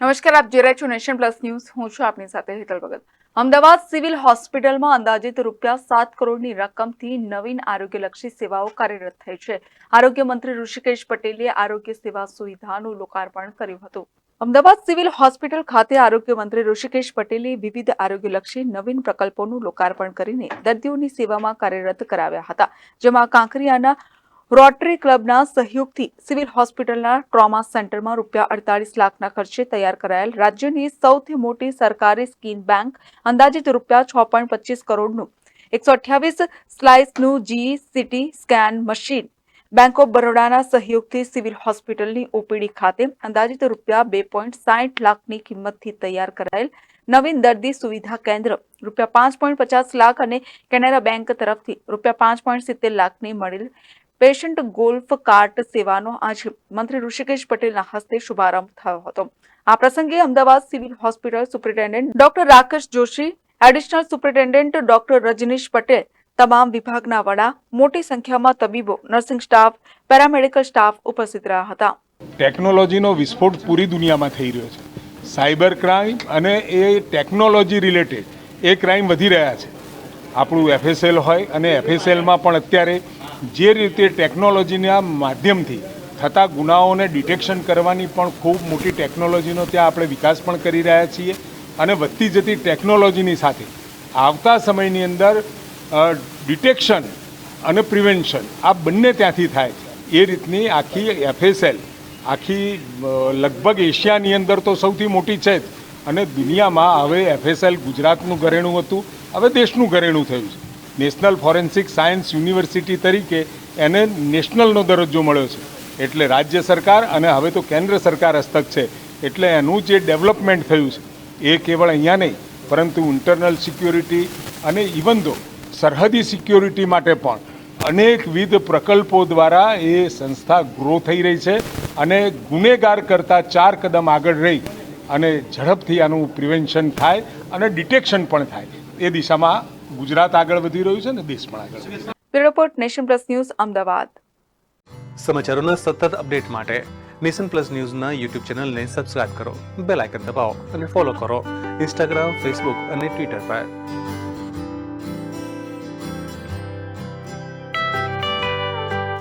નમસ્કાર, આપ જોઈ રહ્યા છો નેશન પ્લસ ન્યૂઝ. હું છું આપની સાથે હેતલ ભગત. અમદાવાદ સિવિલ હોસ્પિટલમાં અંદાજિત રૂપિયા સાત કરોડની રકમથી નવીન આરોગ્યલક્ષી સેવાઓ કાર્યરત થઈ છે. આરોગ્ય મંત્રી ઋષિકેશ પટેલે આરોગ્ય સેવા સુવિધાનું લોકાર્પણ કર્યું હતું. અમદાવાદ સિવિલ હોસ્પિટલ ખાતે આરોગ્ય મંત્રી ઋષિકેશ પટેલે વિવિધ આરોગ્યલક્ષી નવીન પ્રકલ્પોનું લોકાર્પણ કરીને દર્દીઓની સેવામાં કાર્યરત કરાવ્યા હતા, જેમાં કાંકરિયાના રોટરી ક્લબના સહયોગથી સિવિલ હોસ્પિટલના ટ્રોમા સેન્ટરમાં રૂપિયા અડતાલીસ લાખના ખર્ચે તૈયાર કરાયેલ રાજ્યની સૌથી મોટી સરકારી સ્કીન બેંક, અંદાજિત રૂપિયા છ પોઈન્ટ પચીસ કરોડનું. એકસો અઠ્યાવીસ સ્લાઇસનું જી CT scan machine. Bank of બરોડાના સહયોગથી સિવિલ હોસ્પિટલની ઓપીડી ખાતે અંદાજિત રૂપિયા બે પોઈન્ટ સાઠ લાખની કિંમતથી તૈયાર કરાયેલ નવીન દર્દી સુવિધા કેન્દ્ર. રૂપિયા પાંચ પોઈન્ટ પચાસ લાખ અને કેનેરા બેંક તરફથી રૂપિયા પાંચ પોઈન્ટ સિત્તેર લાખની મળેલ પેશન્ટ ગોલ્ફ કાર્ટ સેવાનો આજે મંત્રી ઋષિકેશ પટેલના હસ્તે શુભારંભ થયો હતો. આ પ્રસંગે Ahmedabad civil hospital superintendent doctor Rakesh Joshi, additional superintendent doctor Rajnish Patel, તમામ વિભાગના વડા, મોટી સંખ્યામાં તબીબો, નર્સિંગ સ્ટાફ, પેરામેડિકલ સ્ટાફ ઉપસ્થિત રહ્યા હતા. ટેકનોલોજીનો વિસ્ફોટ પૂરી દુનિયામાં થઈ રહ્યો છે. સાયબર ક્રાઇમ અને એ ટેકનોલોજી રિલેટેડ એ ક્રાઇમ વધી રહ્યા છે. આપણું એફએસએલ હોય અને એફએસએલમાં પણ અત્યારે જે રીતે ટેકનોલોજીના માધ્યમથી થતા ગુનાઓને ડિટેક્શન કરવાની પણ ખૂબ મોટી ટેકનોલોજીનો ત્યાં આપણે વિકાસ પણ કરી રહ્યા છીએ. અને વધતી જતી ટેકનોલોજીની સાથે આવતા સમયની અંદર ડિટેક્શન અને પ્રિવેન્શન આ બંને ત્યાંથી થાય છે. એ રીતની આખી એફએસએલ, આખી લગભગ એશિયાની અંદર તો સૌથી મોટી છે જ. અને દુનિયામાં હવે એફએસએલ ગુજરાતનું ઘરેણું હતું, હવે દેશનું ઘરેણું થયું છે. નેશનલ ફોરેન્સિક સાયન્સ યુનિવર્સિટી તરીકે એને નેશનલનો દરજ્જો મળ્યો છે. એટલે રાજ્ય સરકાર અને હવે તો કેન્દ્ર સરકાર હસ્તક છે. એટલે એનું જે ડેવલપમેન્ટ થયું છે, એ કેવળ અહીંયા નહીં, પરંતુ ઇન્ટરનલ સિક્યોરિટી અને ઇવન દો સરહદી સિક્યોરિટી માટે પણ અનેકવિધ પ્રકલ્પો દ્વારા એ સંસ્થા ગ્રો થઈ રહી છે અને ગુનેગાર કરતાં ચાર કદમ આગળ રહી અને ઝડપથી આનું પ્રિવેન્શન થાય અને ડિટેક્શન પણ થાય. એ દિશામાં ગુજરાત આગળ વધી રહ્યું છે ને દેશ પણ આગળ વધી રહ્યો છે. Bureau report nation plus news Ahmedabad. સમાચારોના સતત અપડેટ માટે નેશન પ્લસ ન્યૂઝના યુટ્યુબ ચેનલને સબસ્ક્રાઇબ કરો બેલ આઇકન દબાવો અને ફોલો કરો. ઇન્સ્ટાગ્રામ ફેસબુક અને ટ્વિટર પર.